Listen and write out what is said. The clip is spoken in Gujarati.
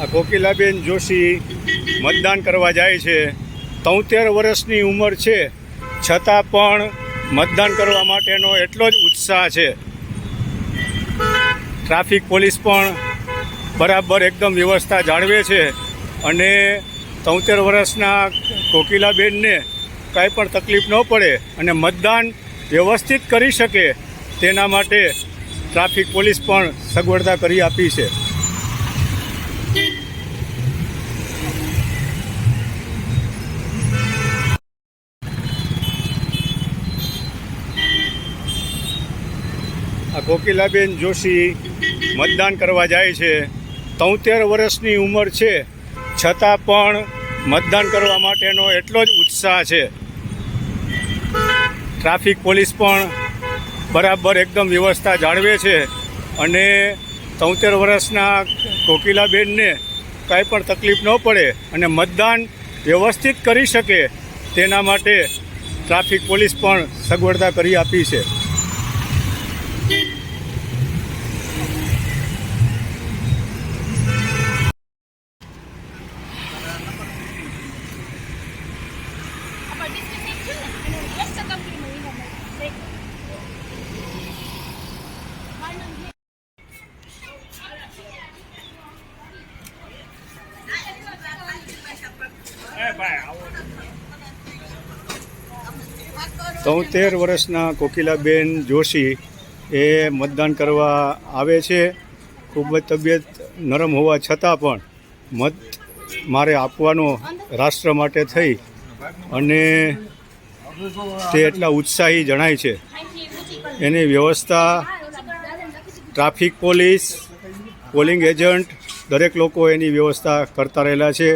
આ કોકિલાબેન જોશી મતદાન કરવા જાય છે. તોતેર વર્ષની ઉંમર છે. છતાં પણ મતદાન કરવા માટેનો એટલો જ ઉત્સાહ છે. ટ્રાફિક પોલીસ પણ બરાબર એકદમ વ્યવસ્થા જાળવે છે અને તોતેર વર્ષના કોકિલાબેનને કાંઈ પણ તકલીફ ન પડે અને મતદાન વ્યવસ્થિત કરી શકે તેના માટે ટ્રાફિક પોલીસ પણ સગવડતા કરી આપી છે. આ કોકિલાબેન જોશી મતદાન કરવા જાય છે. તોતેર વર્ષની ઉંમર છે. છતાં પણ મતદાન કરવા માટેનો એટલો જ ઉત્સાહ છે. ટ્રાફિક પોલીસ પણ બરાબર એકદમ વ્યવસ્થા જાળવે છે અને તોતેર વર્ષના કોકિલાબેનને કાંઈ પણ તકલીફ ન પડે અને મતદાન વ્યવસ્થિત કરી શકે તેના માટે ટ્રાફિક પોલીસ પણ સગવડતા કરી આપી છે. તોતેર વર્ષના કોકિલાબેન જોશી એ મતદાન કરવા આવે છે. ખૂબ જ તબિયત નરમ હોવા છતાં પણ મત મારે આપવાનો રાષ્ટ્ર માટે થઈ અને તે એટલા ઉત્સાહી જણાય છે. એની વ્યવસ્થા ટ્રાફિક પોલીસ, પોલિંગ એજન્ટ દરેક લોકો એની વ્યવસ્થા કરતા રહેલા છે.